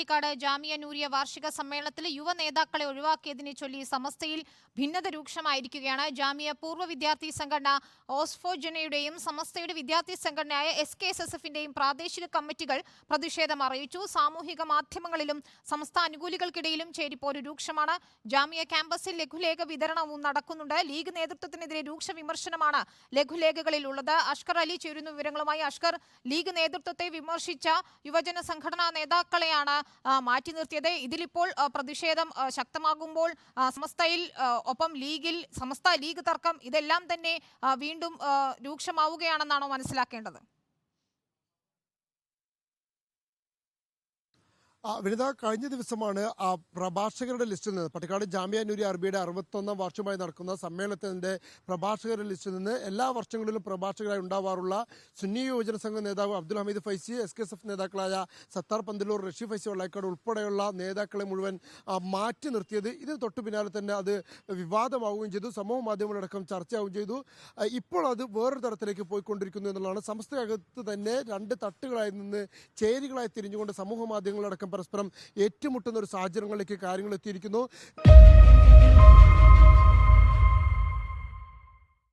പട്ടിക്കാട് ജാമിയ നൂരിയ വാർഷിക സമ്മേളനത്തിൽ യുവ നേതാക്കളെ ഒഴിവാക്കിയതിനെ ചൊല്ലി സമസ്തയിൽ ഭിന്നത രൂക്ഷമായിരിക്കുകയാണ്. ജാമിയ പൂർവ വിദ്യാർത്ഥി സംഘടന ഓസ്ഫോജനയുടെയും സമസ്തയുടെ വിദ്യാർത്ഥി സംഘടനയായ എസ് കെ എസ് എസ് എഫിന്റെയും പ്രാദേശിക കമ്മിറ്റികൾ പ്രതിഷേധം അറിയിച്ചു. സാമൂഹിക മാധ്യമങ്ങളിലും സമസ്ത അനുകൂലികൾക്കിടയിലും ചേരിപ്പോര് രൂക്ഷമാണ്. ജാമിയ ക്യാമ്പസിൽ ലഘുലേഖ വിതരണവും നടക്കുന്നുണ്ട്. ലീഗ് നേതൃത്വത്തിനെതിരെ രൂക്ഷ വിമർശനമാണ് ലഘുലേഖകളിൽ ഉള്ളത് അഷ്കർ അലി ചേരുന്ന വിവരങ്ങളുമായി അഷ്കർ ലീഗ് നേതൃത്വത്തെ വിമർശിച്ച യുവജന സംഘടനാ നേതാക്കളെയാണ് മാറ്റി നിർത്തിയത്. ഇതിലിപ്പോൾ പ്രതിഷേധം ശക്തമാകുമ്പോൾ സമസ്തയിൽ ഒപ്പം ലീഗിൽ സമസ്ത ലീഗ് തർക്കം ഇതെല്ലാം തന്നെ വീണ്ടും രൂക്ഷമാവുകയാണെന്നാണോ മനസ്സിലാക്കേണ്ടത്? വിനിത കഴിഞ്ഞ ദിവസമാണ് ആ പ്രഭാഷകരുടെ ലിസ്റ്റിൽ നിന്ന് പട്ടിക്കാട് ജാമ്യ നൂരി അറബിയുടെ അറുപത്തൊന്നാം വർഷമായി നടക്കുന്ന സമ്മേളനത്തിന്റെ പ്രഭാഷകരുടെ ലിസ്റ്റിൽ നിന്ന് എല്ലാ വർഷങ്ങളിലും പ്രഭാഷകരായി ഉണ്ടാവാറുള്ള സുന്നി യുവജന സംഘം നേതാവ് Abdul Hameed Faizy S K S F നേതാക്കളായ സത്താർ പന്തലൂർ റഷീ ഫൈസി വള്ളക്കാട് ഉൾപ്പെടെയുള്ള നേതാക്കളെ മുഴുവൻ മാറ്റി നിർത്തിയത്. ഇതിന് തൊട്ടു പിന്നാലെ തന്നെ അത് വിവാദമാവുകയും ചെയ്തു. സമൂഹ മാധ്യമങ്ങളടക്കം ചർച്ചയാവുകയും ചെയ്തു. ഇപ്പോൾ അത് വേറൊരു തരത്തിലേക്ക് പോയിക്കൊണ്ടിരിക്കുന്നു എന്നുള്ളതാണ്. സംസ്ഥയകത്ത് തന്നെ രണ്ട് തട്ടുകളായി നിന്ന് ചേരികളായി തിരിഞ്ഞുകൊണ്ട് സമൂഹ മാധ്യമങ്ങളടക്കം പരസ്പരം ഏറ്റുമുട്ടുന്ന ഒരു സാഹചര്യങ്ങളിലേക്ക് കാര്യങ്ങൾ എത്തിയിരിക്കുന്നു.